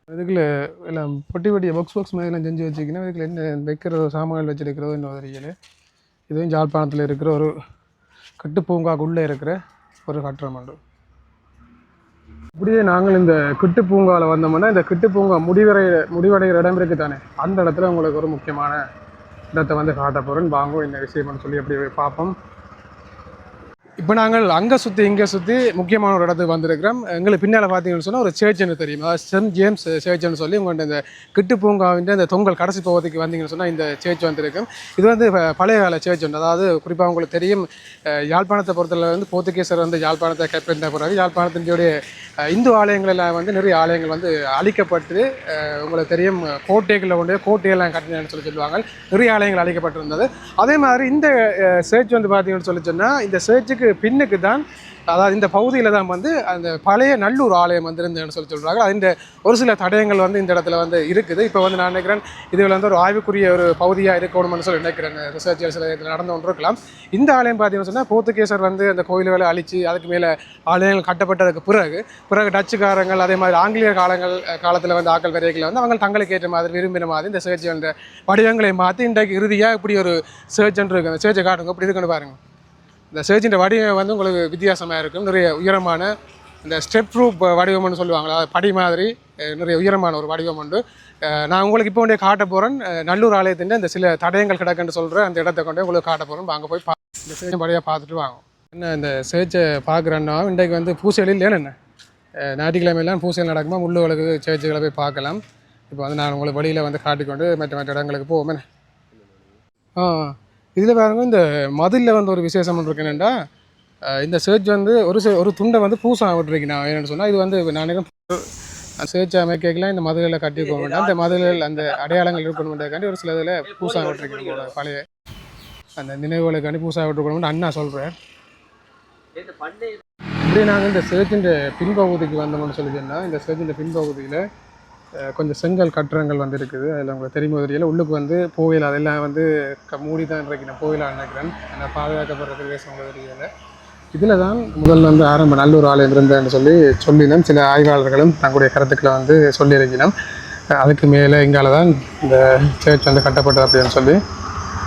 இதுக்குள்ள எல்லாம் பொட்டி பொட்டிய பாக்ஸ் பாக்ஸ் மாதிரி எல்லாம் செஞ்சு வச்சுக்கணும் இதுக்குள்ள என்ன வைக்கிற சாமான்கள் வச்சுருக்கிறதோ இன்னும் தெரியல இதுவும் ஜாழ்ப்பாணத்தில் இருக்கிற ஒரு கட்டு பூங்காக்குள்ளே இருக்கிற ஒரு கட்டுறம் உண்டு. அப்படியே நாங்கள் இந்த கிட்டு பூங்காவில் வந்தோம்னா இந்த கிட்டு பூங்கா முடிவடை முடிவடைகிற இடம் இருக்கு தானே அந்த இடத்துல உங்களுக்கு ஒரு முக்கியமான இடத்தை வந்து காட்ட போகிறேன் வாங்கும் இந்த விஷயம்னு சொல்லி அப்படி பார்ப்போம். இப்போ நாங்கள் அங்கே சுற்றி இங்கே சுற்றி முக்கியமான ஒரு இடத்துக்கு வந்திருக்கிறோம். எங்களுக்கு பின்னால் பார்த்தீங்கன்னு சொன்னால் ஒரு சேர்ச்சுன்னு தெரியும். அதாவது சென்ட் ஜேம்ஸ் சேர்ச்சுன்னு சொல்லி உங்கள்கிட்ட இந்த கிட்டு பூங்காவின் இந்த தொங்கல் கடைசி போகிறதுக்கு வந்தீங்கன்னு சொன்னால் இந்த சேர்ச் வந்திருக்கும். இது வந்து பழைய கால சேர்ச் ஒன்று. அதாவது குறிப்பாக உங்களுக்கு தெரியும் யாழ்ப்பாணத்தை பொறுத்தவரை வந்து போர்த்துகீசர் வந்து யாழ்ப்பாணத்தை கைப்பற்றின பிறகு யாழ்ப்பாணத்தினுடைய இந்து ஆலயங்களில் வந்து நிறைய ஆலயங்கள் வந்து அழிக்கப்பட்டு உங்களுக்கு தெரியும் கோட்டைகளில் கொண்டு கோட்டையெல்லாம் கட்டினேன்னு சொல்லி சொல்லுவாங்க. நிறைய ஆலயங்கள் அழிக்கப்பட்டிருந்தது. அதே மாதிரி இந்த சேர்ச் வந்து பார்த்தீங்கன்னு சொல்லி சொன்னால் இந்த சேர்ச்சுக்கு பின்னுக்கு தான் அதாவது இந்த பகுதியில் தான் வந்து அந்த பழைய நல்லூர் ஆலயம் வந்து இருந்ததுன்னு சொல்லி சொல்கிறாங்க அதில் ஒரு சில தடயங்கள் வந்து இந்த இடத்துல வந்து இருக்குது. இப்போ வந்து நான் நினைக்கிறேன் இதில் வந்து ஒரு ஆய்வுக்குரிய ஒரு பகுதியாக இருக்கணும்னு சொல்லி நினைக்கிறேன். ரிசர்ச் சில இதில் நடந்து ஒன்று இருக்கலாம் இந்த ஆலயம் பார்த்தீங்கன்னு சொன்னால் போத்துகேசர் வந்து அந்த கோயில்களை அழித்து அதுக்கு மேலே ஆலயங்கள் கட்டப்பட்டதுக்கு பிறகு பிறகு டச்சுக்காரங்கள் அதே மாதிரி ஆங்கிலேய காலங்கள் காலத்தில் வந்து ஆக்கள் விரைகளை வந்து அவங்க தங்களுக்கு ஏற்ற மாதிரி விரும்பின மாதிரி இந்த சேர்ச்சி வந்த வடிவங்களை மாற்றி இன்றைக்கு இறுதியாக இப்படி ஒரு சேர்ச் இருக்கு. அந்த சேர்ச்சை காட்டுங்க. இப்படி இருக்குன்னு பாருங்கள் இந்த சேர்ச்சின் வடிவம் வந்து உங்களுக்கு வித்தியாசமாக இருக்கும். நிறைய உயரமான இந்த ஸ்டெப் ரூப் வடிவம்னு சொல்லுவாங்களா? படி மாதிரி நிறைய உயரமான ஒரு வடிவம் உண்டு. நான் உங்களுக்கு இப்போ கொண்டே காட்ட போகிறேன் நல்லூர் ஆலயத்தின் இந்த சில தடயங்கள் கிடக்குன்னு சொல்கிற அந்த இடத்த கொண்டு உங்களுக்கு காட்ட போகிறேன் அங்கே போய் பா இந்த சேர்ச்சை படியாக பார்த்துட்டு வாங்க. என்ன இந்த சேர்ச்சை பார்க்குறேன்னா இன்றைக்கு வந்து பூசையில் இல்லைன்னு என்ன? ஞாயிற்றுக்கிழமையெல்லாம் பூசையில் நடக்குமா? முள்ளுகளுக்கு சேர்ச்சுகளை போய் பார்க்கலாம். இப்போ வந்து நான் உங்களுக்கு வழியில் வந்து காட்டிக்கொண்டு மற்ற மற்ற இடங்களுக்கு போவோமே. ஆ. இதில் பாருங்க இந்த மதிலில் வந்து ஒரு விசேஷம் ஒன்று இருக்கு. என்னென்னா இந்த சேர்ச் வந்து ஒரு ஒரு துண்டை வந்து பூசம் விட்டுருக்கு நான் என்னென்னு சொன்னால் இது வந்து நான் நினைக்கிறேன் சேர்ச் அமைக்கலாம் இந்த மதுரையில் கட்டி போக வேண்டாம். அந்த மதுரையில் அந்த அடையாளங்கள் இருக்கணுன்றதுக்காண்டி ஒரு சில இதில் பூசா விட்டுருக்கீங்க பழைய அந்த நினைவுகளுக்காண்டி பூசா விட்டுருக்கணும்னு அண்ணா சொல்கிறேன் இப்படி நாங்கள் இந்த சேர்ச்சின் பின்பகுதிக்கு வந்தோம்னு சொல்லி சொன்னால் இந்த சேர்ச்சின் பின்பகுதியில் கொஞ்சம் செங்கல் கட்டுரங்கள் வந்து இருக்குது அதில் உங்களுக்கு தெரியும் தெரியல உள்ளுக்கு வந்து போயில் அதெல்லாம் வந்து க மூடி தான் இன்றைக்கு நான் போயில நினைக்கிறேன் ஏன்னா பாதுகாக்கப்படுற பிரதேசம் உங்களுக்கு தெரியல. இதில் தான் முதல்ல வந்து ஆரம்ப நல்லூர் ஆலயம் இருந்தேன்னு சொல்லி சொல்லினோம் சில ஆய்வாளர்களும் தங்களுடைய கருத்துக்களை வந்து சொல்லியிருக்கணும் அதுக்கு மேலே இங்கால தான் இந்த சேர்ச் வந்து கட்டப்பட்டது அப்படின்னு சொல்லி.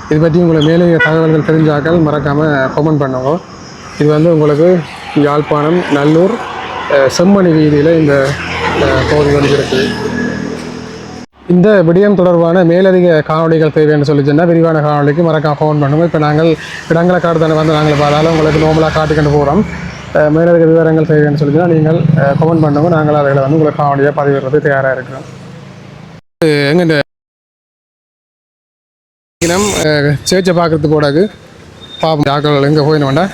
இது பற்றி உங்களை மேலே தகவல்கள் தெரிஞ்சாக்கள் மறக்காமல் கமெண்ட் பண்ணுங்க. இது வந்து உங்களுக்கு யாழ்ப்பாணம் நல்லூர் செம்மணி வீதியில் இந்த பகுதி வந்து இருக்குது. இந்த விடயம் தொடர்பான மேலதிக காணொலிகள் தேவைன்னு சொல்லி சொன்னால் விரிவான காணொலிக்கு மறக்காம ஃபோன் பண்ணுவோம் இப்போ நாங்கள் இடங்களை காட்டுதானே வந்து நாங்கள் பார்த்தாலும் உங்களுக்கு நோம்பலாக காட்டிக்கொண்டு போகிறோம் மேலதிக விவரங்கள் தேவைன்னு சொல்லி சொன்னால் நீங்கள் கமெண்ட் பண்ணுவோம் நாங்கள் அதில் வந்து உங்களுக்கு காணொலியாக பதிவிடுறது தயாராக இருக்கிறோம். எங்கே இந்த இனம் சேர்ச்சை பார்க்கறதுக்கு கூடாது பாப்போம் ஆக்கள் எங்கே போயின வேண்டாம்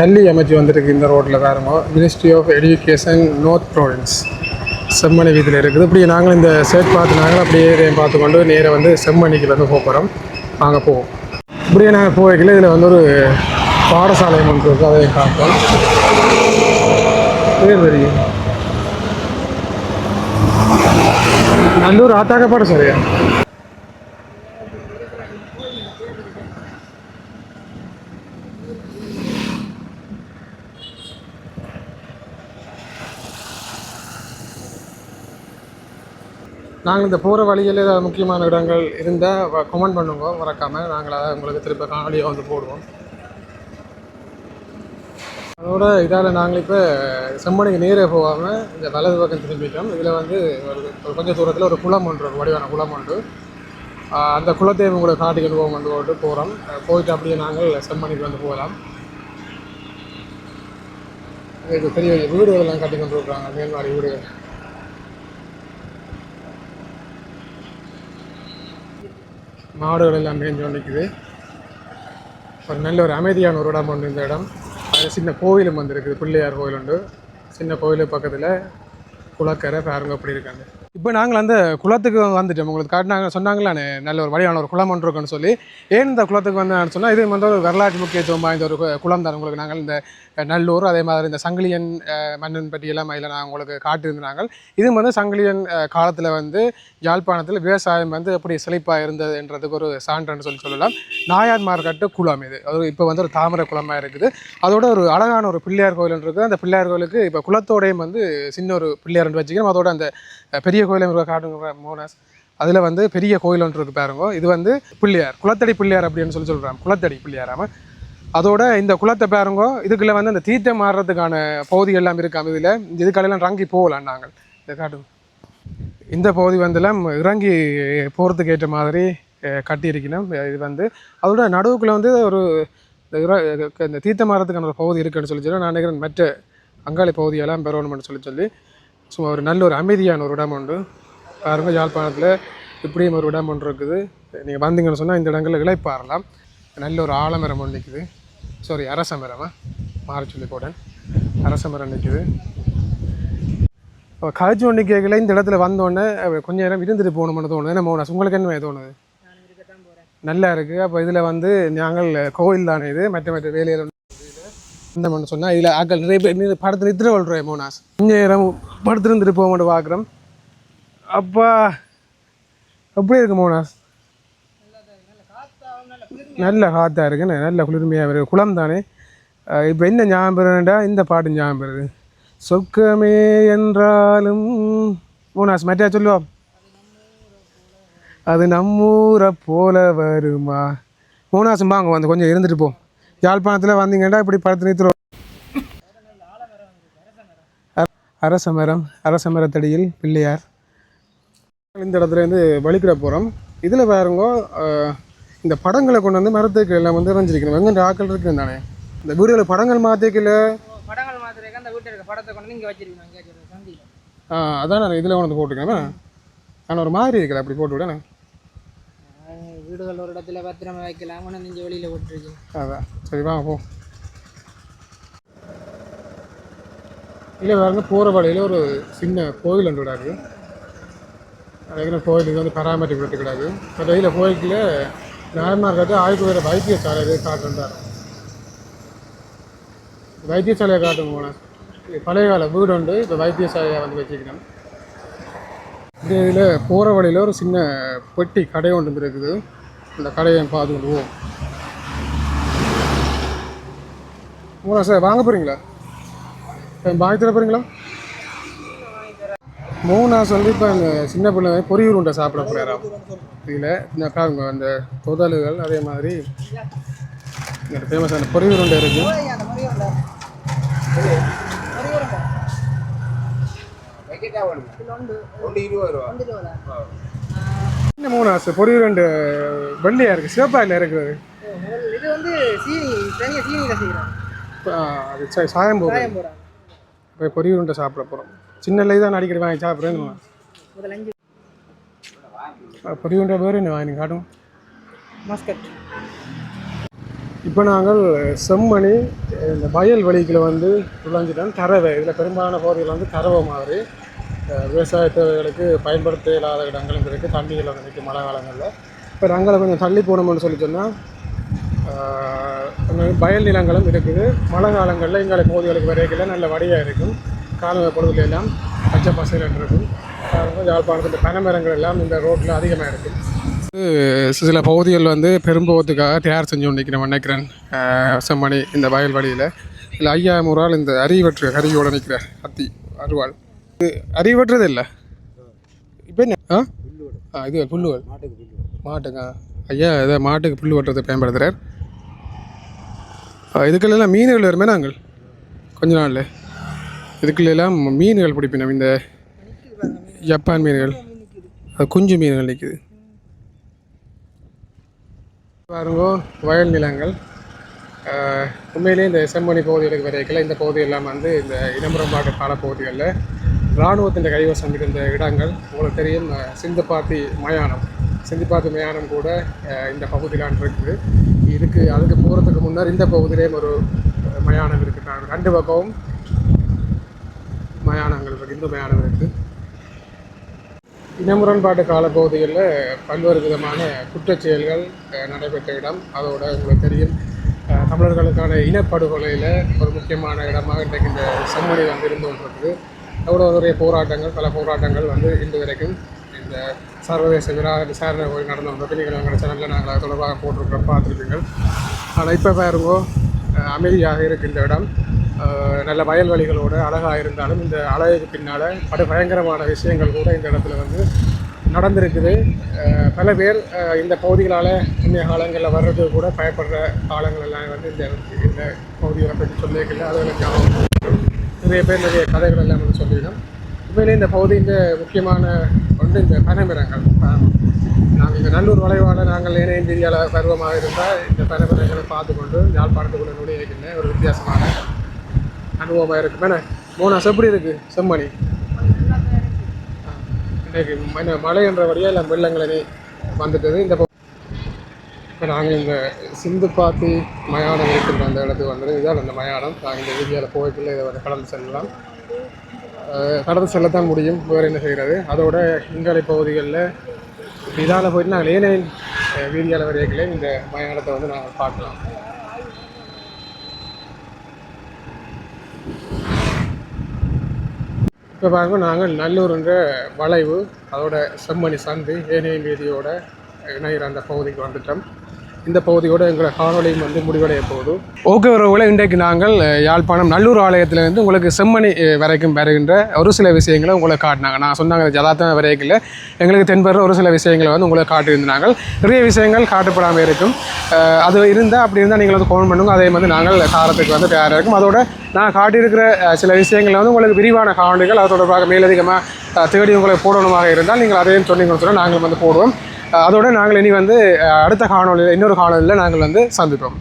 கல்வி அமைச்சு வந்திருக்கு இந்த ரோட்டில் பாருங்க. Ministry of education north province Chemmani வீதியில் இருக்குது. இப்படி நாங்கள் இந்த சேட் பார்த்து நாங்கள் அப்படியே இதையும் பார்த்து கொண்டு நேராக வந்து செம்மணிக்கு வந்து போகிறோம் வாங்க போவோம். இப்படியே நாங்கள் போய்க்கல இதில் வந்து ஒரு பாடசாலை ஒன்று இருக்கு. அதை காப்போம் பேர் அந்த நல்லூர் ஆத்தாக்க பாடசாலையா? நாங்கள் இந்த போகிற வழியில் ஏதாவது முக்கியமான இடங்கள் இருந்தால் கமெண்ட் பண்ணுங்க. மறக்காமல் நாங்கள் அதை உங்களுக்கு திருப்ப காணொலியாக வந்து போடுவோம். அதோட இதால் நாங்கள் இப்போ செம்மணிக்கு நேரே போகாமல் இந்த வலது பக்கம் திரும்பிட்டோம். இதில் வந்து ஒரு கொஞ்சம் தூரத்தில் ஒரு குளம் ஒன்று ஒரு வடிவான குளம் உண்டு அந்த குளத்தையும் உங்களுக்கு காட்டிக்கிட்டு போவோம். வந்து போட்டு போகிறோம் போயிட்டு அப்படியே நாங்கள் செம்மணிக்கு வந்து போகலாம். இது பெரிய பெரிய வீடுகள் கட்டி கொண்டு இருக்கிறாங்க. மேல்மாடி வீடுகள். மாடுகள் எல்லாம் மேய்ஞ்சு நிற்குது ஒரு நல்ல ஒரு அமைதியான ஒரு இடம் ஒன்று இந்த இடம். அது சின்ன கோயிலும் வந்துருக்குது. பிள்ளையார் கோயில் உண்டு. சின்ன கோயில் பக்கத்தில் குளக்கரை பாருங்க அப்படி இருக்காங்க. இப்போ நாங்கள் அந்த குளத்துக்கு வந்துட்டோம். உங்களுக்கு காட்டினாங்க சொன்னாங்களே நல்ல ஒரு வழியான ஒரு குளம் ஒன்று இருக்குன்னு சொல்லி. ஏன் இந்த குளத்துக்கு வந்தேன்னு சொன்னால் இது வந்து ஒரு வரலாற்று முக்கியத்துவம் வாய்ந்த ஒரு குளம் தான். உங்களுக்கு நாங்கள் இந்த நல்லூர் அதே மாதிரி இந்த சங்கிலியன் மன்னன் பற்றி எல்லாம் நான் உங்களுக்கு காட்டியிருந்தாங்க இது வந்து சங்கிலியன் காலத்தில் வந்து யாழ்ப்பாணத்தில் விவசாயம் வந்து எப்படி செழிப்பாக இருந்ததுன்றதுக்கு ஒரு சான்றுன்னு சொல்லி சொல்லலாம். நாயார் மார்க்கட்டு குளம் இது. அது இப்போ வந்து ஒரு தாமரை குளமாக இருக்குது. அதோட ஒரு அழகான ஒரு பிள்ளையார் கோயில் இருக்குது. அந்த பிள்ளையார் கோயிலுக்கு இப்போ குளத்தோடையும் வந்து சின்ன ஒரு பிள்ளையார் வச்சுக்கணும் அதோட அந்த பெரிய பெரிய கோயிலும் இருக்க காட்டுங்க மோனஸ். அதில் வந்து பெரிய கோயில் ஒன்று இருக்குது பாருங்க. இது வந்து பிள்ளையார் குளத்தடி பிள்ளையார் அப்படின்னு சொல்லி சொல்கிறாங்க குளத்தடி பிள்ளையாராம அதோட இந்த குளத்தை பாருங்க இதுக்குள்ளே வந்து அந்த தீர்த்தம் மாறுறதுக்கான பகுதி எல்லாம் இருக்காம இதில். இதுக்கெல்லாம் இறங்கி போகலாம் நாங்கள். இதை காட்டுங்க. இந்த பகுதி வந்துலாம் இறங்கி போகிறதுக்கு ஏற்ற மாதிரி கட்டியிருக்கணும். இது வந்து அதோட நடுவுக்குள்ள வந்து ஒரு இந்த இந்த தீர்த்தம் மாறதுக்கான ஒரு பகுதி இருக்குன்னு சொல்லி சொல்லி நான் நினைக்கிறேன். மற்ற அங்காளி பகுதியெல்லாம் பெறணும்னு சொல்லி சொல்லி சும்மா ஒரு நல்ல ஒரு அமைதியான ஒரு இடம் உண்டு. பாருங்க யாழ்ப்பாணத்தில் இப்படியும் ஒரு இடம் ஒன்று இருக்குது. நீங்கள் வந்தீங்கன்னு சொன்னால் இந்த இடங்களில் இளைப்பாறலாம். நல்ல ஒரு ஆலமரம் ஒன்று நிற்குது சாரி அரச மரமா மாற சொல்லி போட்டேன். அரச மரம் நிற்குது இப்போ கழிச்சு ஒன்று கேட்கல இந்த இடத்துல வந்தோடனே கொஞ்ச நேரம் இருந்துட்டு போகணும்னு தோணுது. என்ன மோனஸ் உங்களுக்கு என்ன தோணுது? நல்லா இருக்குது அப்போ இதில் வந்து நாங்கள் கோவில் தானே இது. மற்ற மற்ற வேலையில் இந்த பண்ண சொன்னால் இதில் ஆக்கள் நிறைய பேர் நீ படத்தில் நித்திர கொள்கிறேன் மோனாஸ். கொஞ்ச நேரம் படுத்துருந்துட்டு போக மாட்டேன் பார்க்குறோம் அப்பா எப்படி இருக்கு மோனாஸ். நல்ல காற்றா இருக்கு நல்ல குளிர்மையாக இருக்குது குளம் தானே. இப்போ என்ன ஞாபகம் பெறுண்டா இந்த பாட்டு ஞாபகம் பெறுது சொர்க்கமே என்றாலும் மோனாஸ் மற்றா சொல்லுவோம் அது நம்மூரை போல வருமா? மோனாசும் வாங்க வந்து கொஞ்சம் இருந்துட்டு போ. யாழ்ப்பாணத்தில் வந்தீங்கன்னா இப்படி படுத்து நிறுத்துறோம் அரச மரம் அரச மரத்தடியில் பிள்ளையார். இந்த இடத்துல இருந்து வலிக்கிட போகிறோம் இதில் பாருங்க இந்த படங்களை கொண்டு வந்து மரத்துக்கு எல்லாம் வந்து இறைஞ்சிருக்கணும் வெங்கன்ற ஆக்கள் இருக்கு தானே? இந்த வீடுகளை படங்கள் மாற்றிக்கல படங்கள் மாத்திரைக்கு அந்த வீட்டில் இருக்க படத்தை கொண்டு இங்கே வச்சிருக்கணும். சந்தியில். அதான் நான் இதில் கொண்டு வந்து போட்டுருக்கேன் ஆனால் ஒரு மாதிரி இருக்கல அப்படி போட்டு விட வீடுகள் ஒரு இடத்துல பத்திரமா வைக்கலாம். கொண்டு நீங்கள் வெளியில் விட்டுருக்கீங்க அதான். சரி வாங்க போ. இல்லை பாருங்க போகிற வழியில் ஒரு சின்ன கோயில் ஒன்று விடாது அதுக்கு கோயில் இது வந்து பராமரிப்பு விட்டு கிடாது கடையில் கோயிலுக்குள்ள நாயமார் ஆயுர்வேத வைத்தியசாலை இது காட்டுறாரு. வைத்தியசாலையை காட்டுங்க போனேன் பழைய கால வீடு உண்டு இப்போ வைத்தியசாலையை வந்து வச்சுக்கணும் இதில் போகிற வழியில் ஒரு சின்ன பெட்டி கடை ஒன்று இருக்குது. அந்த கடையை பார்த்து போவோம். மூணா சார் வாங்க போகிறீங்களா வாங்கி தர போகிறீங்களா மூணாஸ் வந்து இப்போ அந்த சின்ன பிள்ளை பொரி உருண்டை சாப்பிட போகிறாராம் இதில் இந்த அந்த புதலுகள் அதே மாதிரி இங்கே ஃபேமஸ் அந்த பொரி உருண்டை இருக்குது இந்த மூணாஸ் பொரி உருண்டை வெள்ளையாக இருக்குது சிவப்பா இல்லை இருக்கிறது இது வந்து சீனி தனியாக இப்போ அது சா- சாயம் போகிறாங்க இப்போ பொரி உருண்டை சாப்பிட போகிறோம் சின்ன தான் அடிக்கடி வாங்கி சாப்பிட்றேன் முதல்ல அஞ்சு. பொரி உருண்டை பேர் என்ன வாங்கி காட்டும்? மஸ்கட். இப்போ நாங்கள் செம்மணி இந்த வயல் வெளிக்கில் வந்து நுழைஞ்சிட்டோம். கறவை இதில் பெரும்பாலான பகுதிகள் வந்து கறவை மாதிரி. விவசாய தேவைகளுக்கு பயன்படுத்த இல்லாத இடங்களும் இருக்குது தண்ணிகள் வந்து மழை காலங்களில். இப்போ ரங்களை கொஞ்சம் தள்ளி போனோம்னு சொல்லி சொன்னால் வயல் நிலங்களும் இருக்குது. மழை காலங்களில் எங்களை பகுதிகளுக்கு வரைக்கும் நல்ல வடியாக இருக்கும். காலநிலை பொழுதுல எல்லாம் பச்சை பசையில் இருக்கும். யாழ்ப்பாணத்தில் பனைமரங்கள் எல்லாம் இந்த ரோட்டில் அதிகமாக இருக்கும் சில பகுதிகள் வந்து பெரும்போகத்துக்காக தயார் செஞ்சு கொண்டிருக்கிறேன் நினைக்கிறேன் ஆஹ் செம்மணி இந்த வயல் வழியில். இல்லை ஐயாயிரம் ஒரு ஆள் இந்த அரிவற்று கருவியோடு நிற்கிற அத்தி அருவாள். இது அரிவட்டுறது இல்லை. இப்போ என்ன? ஆ? ஆ இது புல்லுவல் மாட்டுக்கா ஐயா இதை மாட்டுக்கு புல் வெட்டுறது பயன்படுத்துகிறார் இதுக்கெல்லாம் மீன்கள் வருமே நாங்கள்? கொஞ்ச நாளில். இதுக்குள்ளெல்லாம் மீன்கள் பிடிப்பினோம். இந்த ஜப்பான் மீன்கள். குஞ்சு மீன்கள் நிற்குது பாருங்கோ வயல் நிலங்கள். உண்மையிலேயே இந்த செம்மணி பகுதிகளுக்கு வரைக்கல இந்த பகுதியெல்லாம் வந்து இந்த இனம்புறம்பாட்டு கால பகுதிகளில் இராணுவத்தின் கைவசம் இருந்த இடங்கள் உங்களுக்கு தெரியும் சிந்துப்பாத்தி மயானம். சிந்துப்பாத்தி மயானம் கூட இந்த பகுதியிலான் இருக்குது. இதுக்கு அதுக்கு போகிறதுக்கு முன்னர் இந்த பகுதியிலேயும் ஒரு மயானம் இருக்குது ரெண்டு பக்கமும் மயானங்கள் இருக்குது இந்து மயானம் இருக்குது இனமுரண்பாட்டு காலப்பகுதிகளில் பல்வேறு விதமான குற்றச்செயல்கள் நடைபெற்ற இடம். அதோட உங்களுக்கு தெரியும் தமிழர்களுக்கான இனப்படுகொலையில் ஒரு முக்கியமான இடமாக இன்றைக்கு இந்த செம்மொழி வந்து இருந்து கொண்டிருக்குது. அவ்வளோ நிறைய போராட்டங்கள் பல போராட்டங்கள் வந்து இன்று வரைக்கும் இந்த சர்வதேச விழா விசாரணை போய் நடந்து வந்தது நீங்கள் எங்கள் சேனலில் நாங்கள் அது தொடர்பாக போட்டிருக்கிறோம் பார்த்துருப்பீங்கள் ஆனால் இப்போ பாருங்கோ அமைதியாக இருக்கின்ற இடம் நல்ல வயல்வெளிகளோடு அழகாக இருந்தாலும் இந்த அழகுக்கு பின்னால் படு பயங்கரமான விஷயங்கள் கூட இந்த இடத்துல வந்து நடந்திருக்குது. பல பேர் இந்த பகுதிகளால் முன்னைய காலங்களில் வர்றது கூட பயப்படுற காலங்கள் எல்லாம் வந்து இந்த இந்த பகுதிகளை பற்றி சொல்லியிருக்கல அதுகளுக்கு நிறைய பேர் நிறைய கதைகள் எல்லாம் வந்து சொல்லிடணும் உண்மையிலே இந்த பகுதியின் முக்கியமான ஒன்று இந்த பனைமரங்கள் நாங்கள் இந்த நல்லூர் வளைவால் நாங்கள் ஏனைய இந்தியாவில் பருவமாக இருந்தால் இந்த பனைமரங்களை பார்த்து கொண்டு யாழ்ப்பாணத்துக்குள்ள நுழையிக்கின்ற ஒரு வித்தியாசமான அனுபவமாக இருக்கும். என்ன? மோனாஸ் எப்படி இருக்குது செம்மணி. இன்றைக்கு மழை என்ற வழியாக இல்லை வெள்ளங்களே வந்துட்டது. இந்த இப்போ நாங்கள் இந்த சிந்து பாத்தி மயானம் இருக்கின்ற அந்த இடத்துக்கு வந்தது இதான் அந்த மயானம். நாங்கள் இந்த ஏரியாவில் போய்க்குள்ள இதை வந்து கடந்து செல்லலாம். கடந்து செல்லத்தான் முடியும். வேறு என்ன செய்கிறது? அதோட இங்காலை பகுதிகளில் இதால் போயிட்டு நாங்கள் ஏனையின் வீதியால் வரையில இந்த மயானத்தை வந்து நாங்கள் பார்க்கலாம். இப்போ பாருங்க நாங்கள் நல்லூருன்ற வளைவு அதோட செம்மணி சந்து ஏனையின் வீதியோட இணைகிற அந்த பகுதிக்கு வந்துட்டோம். இந்த பகுதியோடு எங்களை காணொலியும் வந்து முடிவடைய போகுது. ஓகே உறவுகளை இன்றைக்கு நாங்கள் யாழ்ப்பாணம் நல்லூர் ஆலயத்திலிருந்து உங்களுக்கு செம்மணி வரைக்கும் வருகின்ற ஒரு சில விஷயங்களை உங்களுக்கு காட்டினாங்க. நான் சொன்னாங்க ஜதாத்தம் வரைக்கும் எங்களுக்கு தென்படுற ஒரு சில விஷயங்களை வந்து உங்களுக்கு காட்டியிருந்தாங்க நிறைய விஷயங்கள் காட்டப்படாமல் இருக்கும். அது இருந்தால் அப்படி இருந்தால் நீங்கள் வந்து ஃபோன் பண்ணுங்க. அதே மாதிரி நாங்கள் காரத்துக்கு வந்து தயாராக இருக்கும். அதோட நான் காட்டியிருக்கிற சில விஷயங்கள் வந்து உங்களுக்கு விரிவான காணொலிகள் அது தொடர்பாக மேலதிகமாக தேடி உங்களுக்கு போடணுமாக இருந்தால் நீங்கள் அதையும் சொன்னீங்கன்னு சொன்னால் நாங்கள் வந்து போடுவோம். அதோடு நாங்கள் இனி வந்து அடுத்த காணொலியில் இன்னொரு காணொலியில் நாங்கள் வந்து சந்திப்போம்.